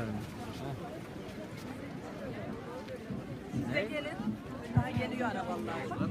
gösterin. Size gelin. Daha geliyor arabalar.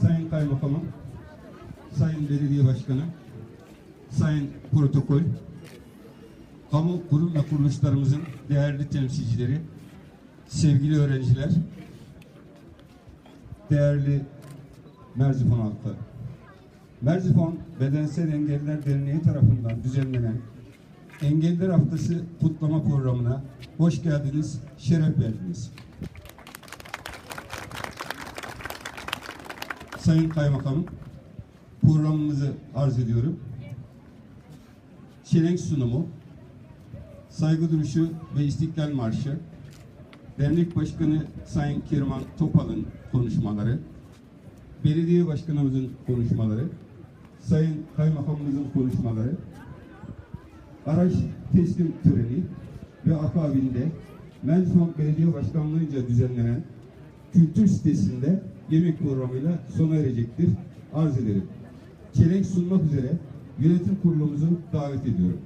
Sayın Kaymakamım, Sayın Belediye Başkanı, Sayın Protokol, kamu kurum ve kuruluşlarımızın değerli temsilcileri, sevgili öğrenciler, değerli Merzifon halkı. Merzifon Bedensel Engelliler Derneği tarafından düzenlenen Engelliler Haftası kutlama programına hoş geldiniz, şeref verdiniz. Sayın Kaymakamım, programımızı arz ediyorum. Çelenk sunumu, saygı duruşu ve İstiklal Marşı, Dernek Başkanı Sayın Kirman Topal'ın konuşmaları, Belediye Başkanımızın konuşmaları, Sayın Kaymakamımızın konuşmaları, araç teslim töreni ve akabinde Menzifon Belediye Başkanlığı'nca düzenlenen kültür sitesinde yemek programıyla sona erecektir. Arz ederim. Çelenk sunmak üzere yönetim kurulumuzu davet ediyorum.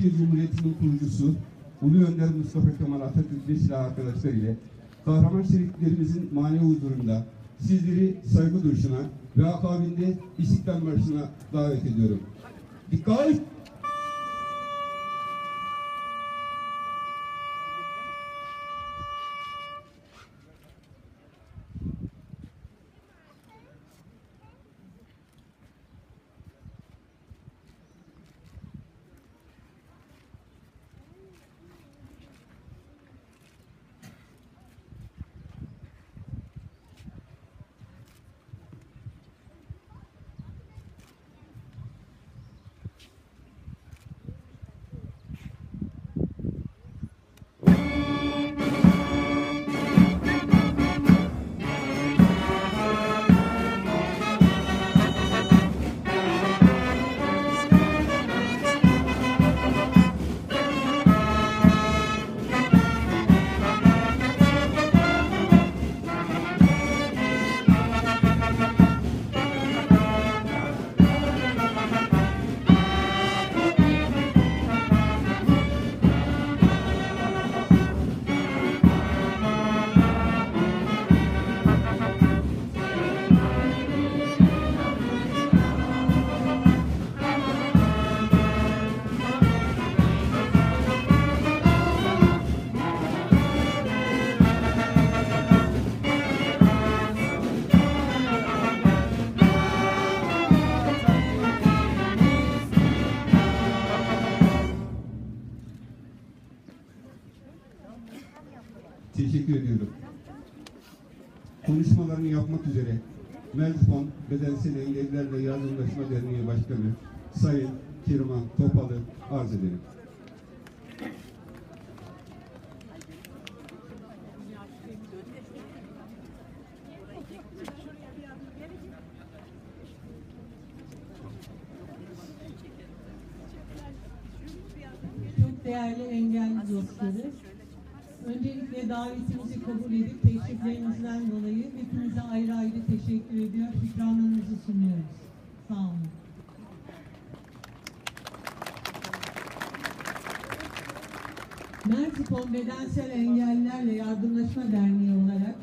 Türkiye Cumhuriyeti'nin kurucusu Ulu Önder Mustafa Kemal Atatürk ve silah arkadaşları ile kahraman şeriflerimizin manevi huzurunda sizleri saygı duruşuna ve akabinde İstiklal Marşı'na davet ediyorum. Dikkat! Melfon Bedensel Engellilerle Yardımlaşma Derneği Başkanı Sayın Kirman Topal'ı arz ederim. Çok değerli engelli dostları. Öncelikle davetimizi kabul edip teşriflerinizden dolayı hepinize ayrı ayrı teşekkür ediyor. İkramlarınızı sunuyoruz. Sağ olun. Mersipon Bedensel Engellilerle Yardımlaşma Derneği olarak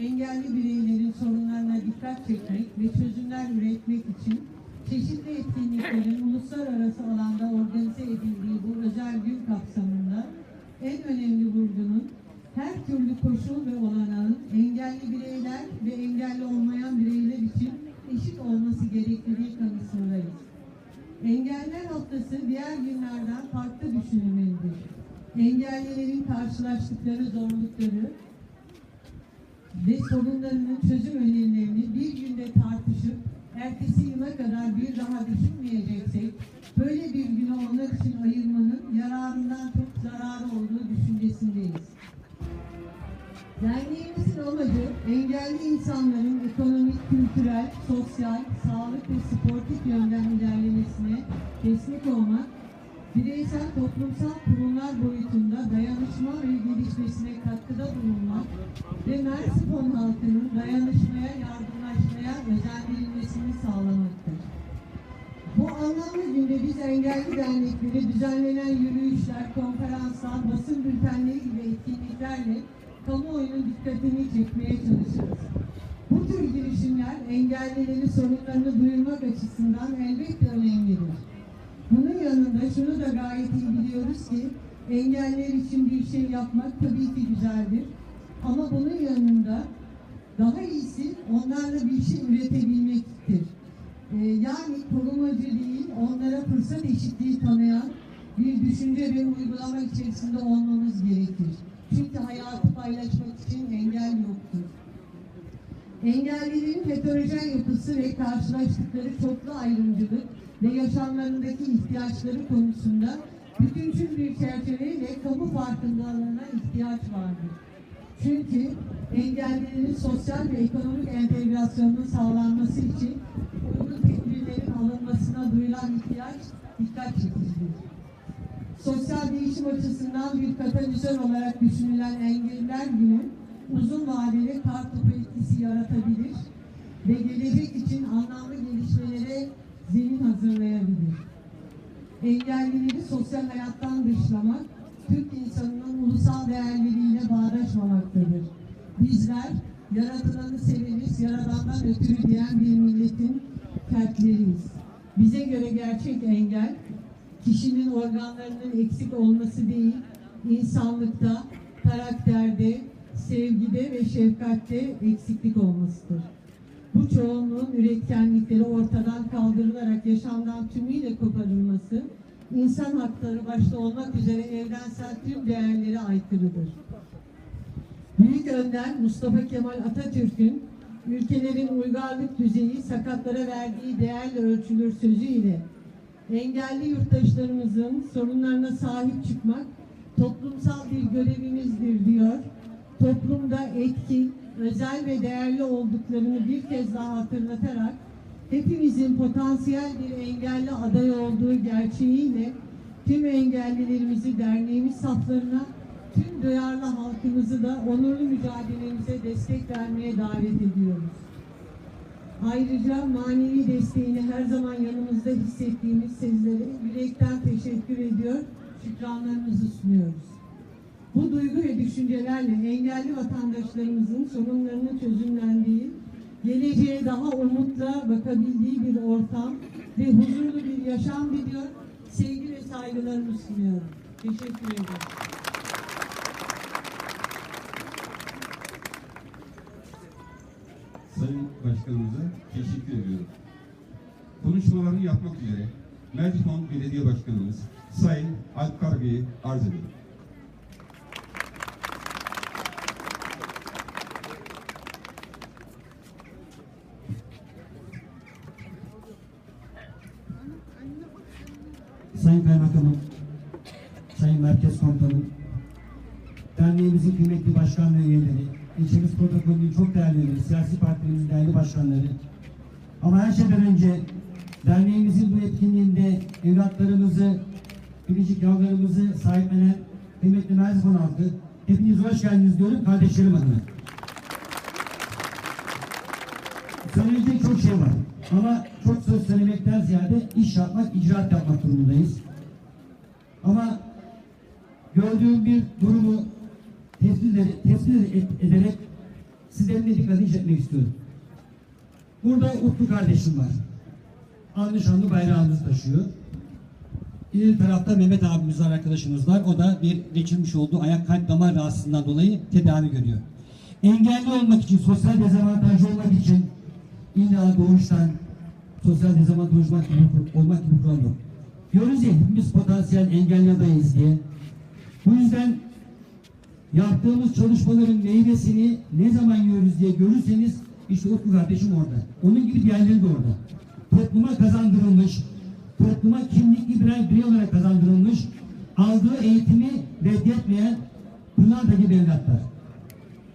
engelli bireylerin sorunlarına dikkat çekmek ve çözümler üretmek için çeşitli etkinliklerin uluslararası alanda organize edildiği bu özel gün kapsamında en önemli vurgunun her türlü koşul ve olanağın engelli bireyler ve engelli olmayan bireyler için eşit olması gerektiği kanısındayız. Engeller haftası diğer günlerden farklı düşünülmelidir. Engellilerin karşılaştıkları zorlukları ve sorunlarının çözüm önerilerini bir günde tartışıp ertesi yıla kadar bir daha düşünmeyeceksek böyle bir günü onlar için ayırmanın yararından çok zararı olduğu düşüncesindeyiz. Derneğimizin amacı engelli insanların ekonomik, kültürel, sosyal, sağlık ve sportif yönden ilerlemesine destek olmak, bireysel toplumsal kurumlar boyutunda dayanışma ve gelişmesine katkıda bulunmak ve Mersifon halkının dayanışmaya, yardımlaşmaya özendirilmesini sağlamaktır. Bu anlamlı günde biz engelli dernekleri düzenlenen yürüyüşler, konferanslar, basın bültenleri gibi etkinliklerle kamuoyunun dikkatini çekmeye çalışırız. Bu tür girişimler engellilerin sorunlarını duyurmak açısından elbette önemlidir. Bunun yanında şunu da gayet iyi biliyoruz ki engeller için bir şey yapmak tabii ki güzeldir. Ama bunun yanında daha iyisi onlarla bir şey üretebilmektir. Ee, yani korumacı değil, onlara fırsat eşitliği tanıyan bir düşünce ve uygulama içerisinde olmamız gerekir. Çünkü hayatı paylaşmak için engel yoktur. Engellilerin heterojen yapısı ve karşılaştıkları çoklu ayrımcılık ve yaşamlarındaki ihtiyaçları konusunda bütüncül bir çerçeve ve kamu farkındalığına ihtiyaç vardır. Çünkü engellilerin sosyal ve ekonomik entegrasyonunun sağlanması için uygun tedbirlerin alınmasına duyulan ihtiyaç dikkat çekicidir. Sosyal değişim açısından bir katalizör olarak düşünülen engelliler günü uzun vadeli kartopu etkisi yaratabilir ve gelecek için anlamlı gelişmelere zemin hazırlayabilir. Engellileri sosyal hayattan dışlamak, Türk insanının ulusal değerleriyle bağdaşmamaktadır. Bizler yaratılanı severiz, yaradandan ötürü diyen bir milletin fertleriyiz. Bize göre gerçek engel, kişinin organlarının eksik olması değil, insanlıkta, karakterde, sevgide ve şefkatte eksiklik olmasıdır. Bu çoğunluğun üretkenlikleri ortadan kaldırılarak yaşamdan tümüyle koparılması, insan hakları başta olmak üzere evrensel tüm değerlere aykırıdır. Büyük Önder Mustafa Kemal Atatürk'ün ülkelerin uygarlık düzeyi sakatlara verdiği değerle ölçülür sözüyle engelli yurttaşlarımızın sorunlarına sahip çıkmak toplumsal bir görevimizdir diyor. Toplumda etkin, özel ve değerli olduklarını bir kez daha hatırlatarak hepimizin potansiyel bir engelli aday olduğu gerçeğiyle tüm engellilerimizi derneğimiz saflarına, tüm duyarlı halkımızı da onurlu mücadelemize destek vermeye davet ediyoruz. Ayrıca manevi desteğini her zaman yanımızda hissettiğimiz sizlere yürekten teşekkür ediyor, şükranlarımızı sunuyoruz. Bu duygu ve düşüncelerle engelli vatandaşlarımızın sorunlarının çözümlendiği, geleceğe daha umutla bakabildiği bir ortam ve huzurlu bir yaşam diliyor, sevgi ve saygılarımı sunuyorum. Teşekkür ederim. Sayın Başkanımıza teşekkür ediyorum. Konuşmalarını yapmak üzere Merzifon Belediye Başkanımız Sayın Alp Karabey'i arz ediyorum. Sayın Kaymakamım, Sayın Merkez Komutanım, derneğimizin kıymetli başkan ve üyeleri, ilçemiz protokolünün çok değerli, siyasi partilerimizin değerli başkanları, ama her şeyden önce derneğimizin bu etkinliğinde evlatlarımızı, biricik yavrularımızı sahiplenen kıymetli Merzifon halkı, hepiniz hoş geldiniz diyorum kardeşlerim adına. Söyleyecek çok şey var. Ama çok söz söylemekten ziyade iş yapmak, icraat yapmak durumundayız. Ama gördüğüm bir durumu tespit tespit ederek sizlerin dikkatini çekmek istiyorum. Burada Utku kardeşim var. Anlı şanlı bayrağımızı taşıyor. Bir tarafta Mehmet abimiz var, arkadaşımız var. O da bir geçirmiş olduğu ayak kalp damar rahatsızlığından dolayı tedavi görüyor. Engelli olmak için, sosyal dezavantajlı olmak için illa doğuştan sosyal dezavantaj olmak gibi, olmak gibi kural yok. Diyoruz ya biz potansiyel engelli adayız diye. Bu yüzden yaptığımız çalışmaların meyvesini ne zaman yiyoruz diye görürseniz işte Utku kardeşim orada. Onun gibi diğerleri de orada. Topluma kazandırılmış, topluma kimlikli birer birey olarak kazandırılmış, aldığı eğitimi reddetmeyen Pınar da gibi evlatlar.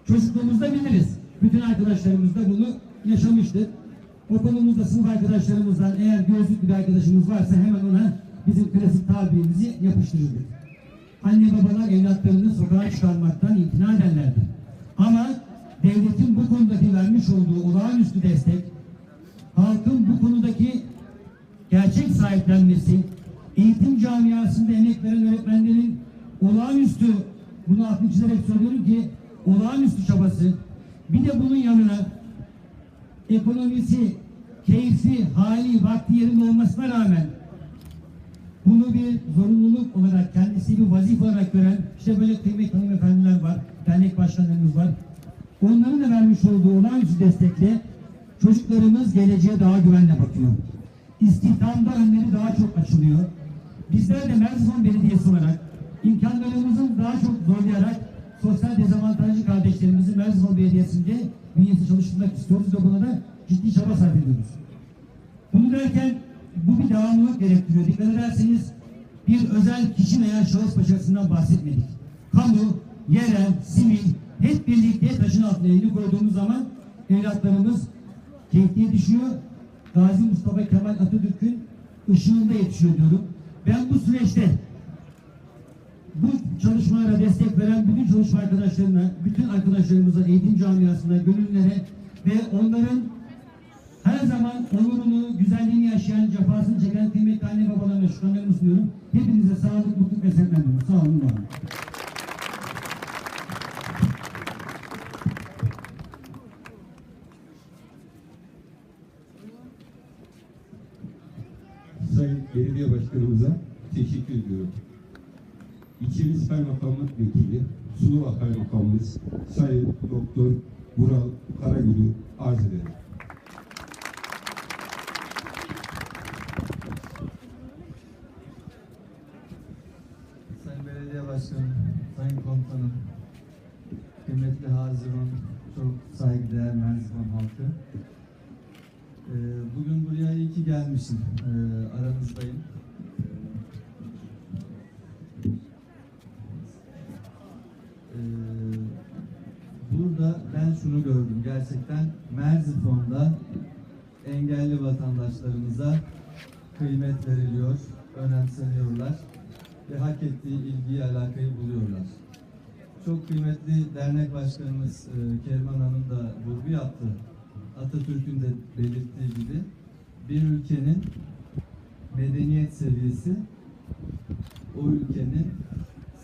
Çocukluğumuzda biliriz. Bütün arkadaşlarımız da bunu yaşamıştır. Okulumuzda sınıf arkadaşlarımızdan eğer gözlüklü bir arkadaşımız varsa hemen ona bizim klasik tabirimizi yapıştırırdık. Anne babalar evlatlarını sokağa çıkarmaktan imtina ederlerdi. Ama devletin bu konudaki vermiş olduğu olağanüstü destek, halkın bu konudaki gerçek sahiplenmesi, eğitim camiasında emek veren öğretmenlerin olağanüstü, bunu altını çizerek söylüyorum ki, olağanüstü çabası, bir de bunun yanına ekonomisi, keyfi, hali, vakti yerinde olmasına rağmen bunu bir zorunluluk olarak, kendisi bir vazife olarak gören işte böyle kıymetli hanımefendiler var, dernek başkanlarımız var. Onların da vermiş olduğu olağanüstü destekle çocuklarımız geleceğe daha güvenle bakıyor. İstihdamda önleri daha çok açılıyor. Bizler de Mersin Belediyesi olarak imkanlarımızın daha çok zorlayarak sosyal dezavantajlı kardeşlerimizi Mersin Belediyesi'nde bünyesinde çalıştırmak istiyoruz ve buna da ciddi çaba sarf ediyoruz. Bunu derken bu bir devamlılık gerektiriyor. Dikkat ederseniz bir özel kişi veya şahıs başarısından bahsetmedik. Kamu, yerel, sivil hep birlikte taşın altına elini koyduğumuz zaman evlatlarımız keyifliye düşüyor. Gazi Mustafa Kemal Atatürk'ün ışığında yetişiyor diyorum. Ben bu süreçte bu çalışmalara destek veren bütün çalışma arkadaşlarına, bütün arkadaşlarımıza, eğitim camiasına, gönüllere ve onların her zaman onurunu, güzelliğini yaşayan, cefasını çeken kıymetli anne babalarına şükranlarımı sunuyorum. Hepinize sağlık, mutluluk ve sevgiler diliyorum. Sağ olun, var olun. Sayın Belediye Başkanımıza teşekkür ediyorum. İçimiz Kaymakamlık Vekili, Suluva Kaymakamımız Sayın Doktor Vural Karagül'ü arz ederim. Sayın Belediye Başkanım, Komutanım, kıymetli Haziran, çok saygıdeğer Merziban halkı. Ee, bugün buraya iyi ki gelmişim, ee, aranızdayım. Ee, burada ben şunu gördüm, gerçekten Merzifon'da engelli vatandaşlarımıza kıymet veriliyor, önemseniyorlar ve hak ettiği ilgiyi, alakayı buluyorlar. Çok kıymetli dernek başkanımız e, Kerman Hanım da vurgu yaptı. Atatürk'ün de belirttiği gibi bir ülkenin medeniyet seviyesi o ülkenin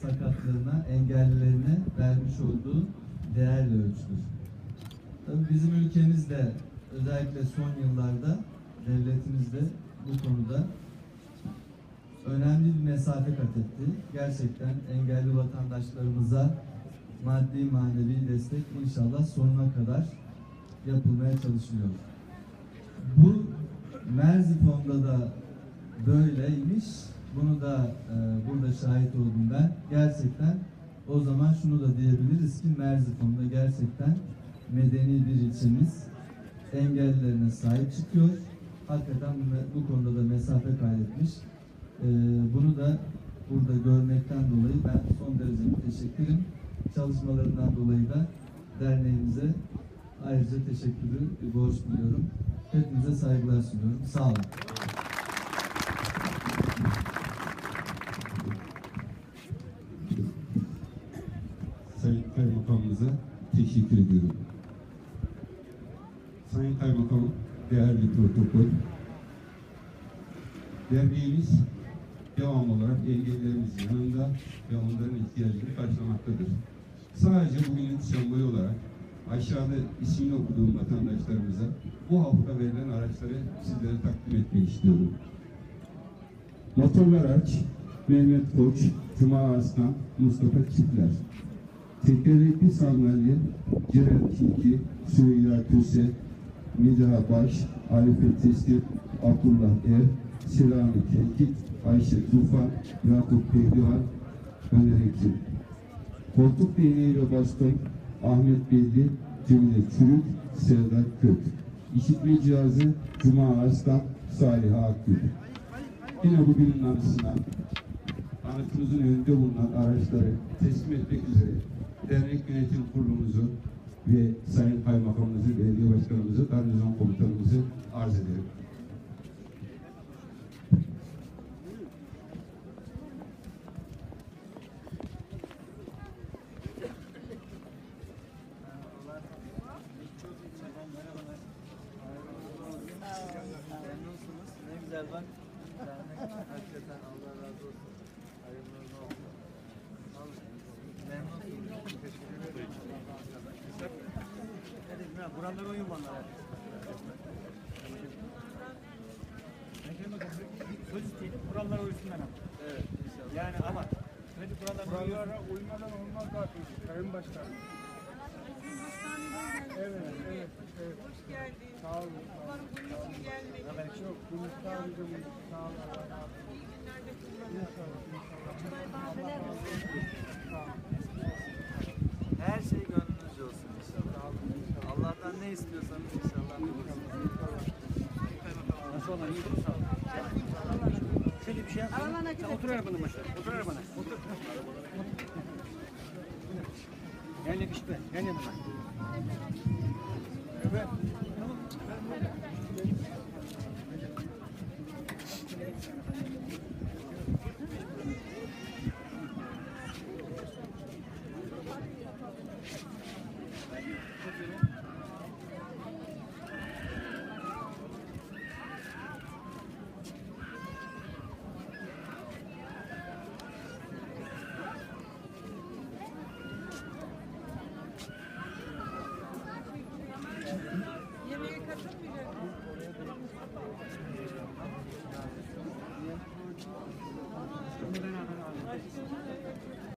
sakatlığına, engellilerine vermiş olduğu değerle ölçülür. Tabii bizim ülkemizde özellikle son yıllarda devletimiz de bu konuda önemli bir mesafe kat etti. Gerçekten engelli vatandaşlarımıza maddi manevi destek inşallah sonuna kadar yapılmaya çalışılıyor. Bu Merzifon'da da böyleymiş. Bunu da e, burada şahit oldum ben. Gerçekten o zaman şunu da diyebiliriz ki Merzifon'da gerçekten medeni bir ilçemiz engellilerine sahip çıkıyor. Hakikaten bu konuda da mesafe kaydetmiş. Ee, bunu da burada görmekten dolayı ben son derece müteşekkirim. Çalışmalarından dolayı da derneğimize ayrıca teşekkürü borç biliyorum. Hepinize saygılar sunuyorum. Sağ olun. Sayın Kaymakamımıza teşekkür ediyorum. Sayın Kaymakamım, değerli protokol, derneğimiz devam olarak engellilerimizin yanında ve onların ihtiyacını karşılamaktadır. Sadece bugünün sembolü olarak aşağıda ismini okuduğum vatandaşlarımıza bu hafta verilen araçları sizlere takdim etmek istiyorum. Motorlu araç, Mehmet Koç, Cuma Arslan, Mustafa Çiftler. Tekerlekli sandalye, Ceren Tilki, Süheyla Köse, Midra Baş, Arife Teslim, Abdullah Er, Selami Tenkit, Ayşe Tufan, Yakup Pehlivan, Öner Ekim. Koltuk değneği ve baston Ahmet Belli, Cemile Çürük, Serdar Kök. İşitme cihazı Cuma Arslan, Salih Akgül. Yine bugünün anısına anıtımızın önünde bulunan araçları teslim etmek üzere dernek yönetim kurulumuzu ve Sayın Kaymakamımızı, Belediye Başkanımızı, garnizon komutanımızı arz ederim. Kurallara uyun bana. Söz isteyelim, kurallara uysunlar ama. Evet inşallah. Yani ama kredi kurallarına uyuyor. Kurallara uymadan olmaz zaten Sayın Başkanım. Evet, evet, evet. Hoş geldin. Sağ olun. Umarım bunun için gelmedin. Yok, bunu sağ olun. Sağ olun. İyi günlerde kullanın. İnşallah, inşallah. Her şey gönlünüzce olsun inşallah. Allah'tan ne istiyorsanız inşallah bulursunuz. Nasıl olan iyi değil mi? Sağ ol. Şöyle bir şey yap. Sen otur arabanın başına. Otur arabana. Otur. Gel yakışıklı. Gel yanıma. Evet.